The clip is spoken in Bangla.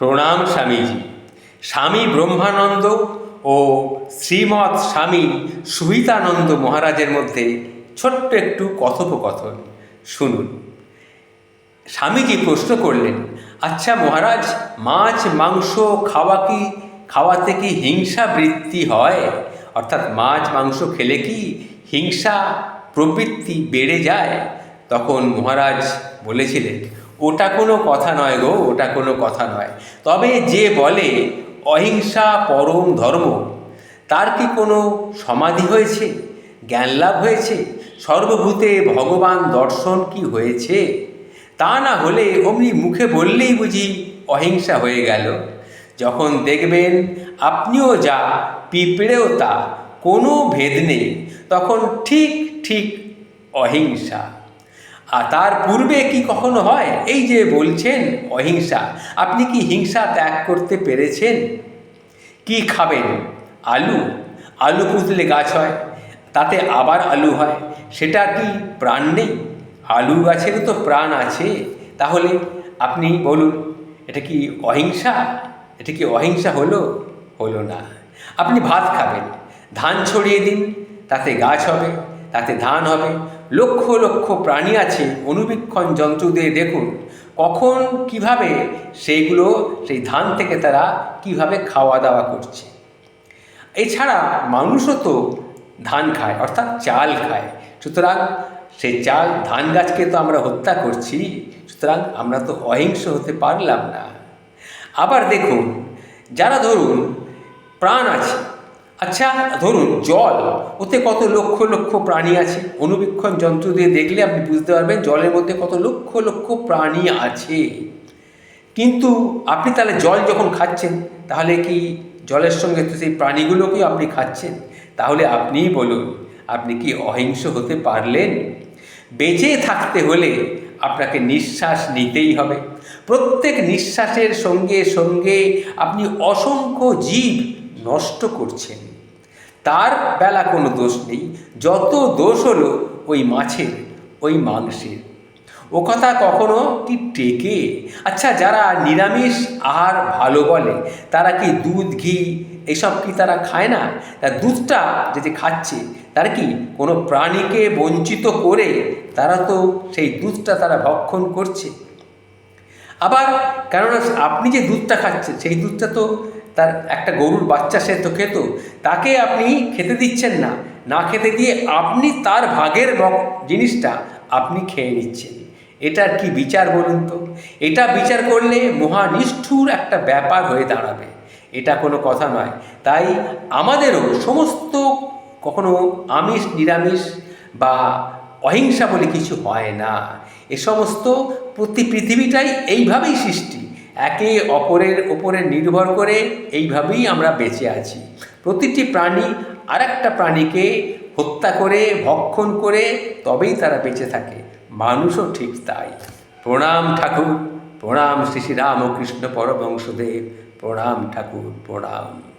প্রণাম স্বামীজি। স্বামী ব্রহ্মানন্দ ও শ্রীমৎ স্বামী সুহিতানন্দ মহারাজের মধ্যে ছোট্ট একটু কথোপকথন। শুনুন। স্বামীজি প্রশ্ন করলেন আচ্ছা মহারাজ, মাছ, মাংস খাওয়া কি, খাওয়াতে কি হিংসা বৃত্তি হয়? অর্থাৎ মাছ, মাংস খেলে কি হিংসা প্রবৃত্তি বেড়ে যায়? তখন মহারাজ বলেছিলেন ওটা কোনো কথা নয় গো, ওটা কোনো কথা নয়। তবে যে বলে, অহিংসা পরম ধর্ম তার কি কোনো সমাধি হয়েছে? জ্ঞান লাভ হয়েছে? সর্বভূতে ভগবান দর্শন কি হয়েছে? তা না হলে অমনি মুখে বললেই বুঝি অহিংসা হয়ে গেল। যখন দেখবেন আপনিও যা, পিঁপড়েও তা, কোনো ভেদ নেই, তখন ঠিক ঠিক অহিংসা। আর তার পূর্বে কি কখনো হয়? এই যে বলছেন, অহিংসা। আপনি কি হিংসা ত্যাগ করতে পেরেছেন? কি খাবেন? আলু? আলু পুঁতলে গাছ হয়, তাতে আবার আলু হয়। সেটা কি প্রাণ নেই? আলু গাছেরও তো প্রাণ আছে। তাহলে আপনি বলুন, এটা কি অহিংসা? এটা কি অহিংসা হলো? হলো না। আপনি ভাত খাবেন। ধান ছড়িয়ে দিন, তাতে গাছ হবে, তাতে ধান হবে। লক্ষ লক্ষ প্রাণী আছে, অনুবীক্ষণ যন্ত্র দিয়ে দেখুন, কখন কীভাবে সেইগুলো, সেই ধান থেকে তারা কীভাবে খাওয়া দাওয়া করছে। এছাড়া মানুষও তো ধান খায়, অর্থাৎ চাল খায়। সুতরাং সেই চাল, ধান গাছকে তো আমরা হত্যা করছি, সুতরাং আমরা তো অহিংস হতে পারলাম না। আবার দেখুন, যারা ধরুন প্রাণ আছে আচ্ছা ধরুন জল, ওতে কত লক্ষ লক্ষ প্রাণী আছে? অনুবীক্ষণ যন্ত্র দিয়ে দেখলে আপনি বুঝতে পারবেন জলের মধ্যে কত লক্ষ লক্ষ প্রাণী আছে। কিন্তু আপনি তাহলে জল যখন খাচ্ছেন, তাহলে কি জলের সঙ্গে তো সেই প্রাণীগুলোকেও আপনি খাচ্ছেন? তাহলে আপনিই বলুন, আপনি কি অহিংস হতে পারলেন? বেঁচে থাকতে হলে আপনাকে নিঃশ্বাস নিতেই হবে। প্রত্যেক নিঃশ্বাসের সঙ্গে সঙ্গে আপনি অসংখ্য জীব নষ্ট করছেন। তার বেলা কোনো দোষ নেই। যত দোষ হলো ওই মাছের, ওই মাংসের। ও কথা কখনো কি টেকে? আচ্ছা যারা নিরামিষ আহার ভালো বলে, তারা কি দুধ, ঘি এসব কি তারা খায় না? তা দুধটা যদি খাচ্ছে, তারা কি কোনো প্রাণীকে বঞ্চিত করে তারা তো সেই দুধটা তারা ভক্ষণ করছে? আবার কেননা আপনি যে দুধটা খাচ্ছেন, সেই দুধটা তো তার একটা গরুর বাচ্চা সে তো খেত, তাকে আপনি খেতে দিচ্ছেন না। না খেতে দিয়ে আপনি তার ভাগের জিনিসটা আপনি খেয়ে নিচ্ছেন। এটার কি বিচার বলুন তো? এটা বিচার করলে মহানিষ্ঠুর একটা ব্যাপার হয়ে দাঁড়াবে। এটা কোনো কথা নয়। তাই আমাদেরও সমস্ত কখনো আমিষ, নিরামিষ বা অহিংসা বলে কিছু হয় না। এ সমস্ত প্রতি পৃথিবীটাই এইভাবেই সৃষ্টি। একে অপরের ওপরে নির্ভর করে এইভাবেই আমরা বেঁচে আছি। প্রতিটি প্রাণী আর একটা প্রাণীকে হত্যা করে, ভক্ষণ করে, তবেই তারা বেঁচে থাকে। মানুষও ঠিক তাই। প্রণাম ঠাকুর, প্রণাম শ্রী শ্রী রামকৃষ্ণ পরবংশদেব প্রণাম ঠাকুর, প্রণাম।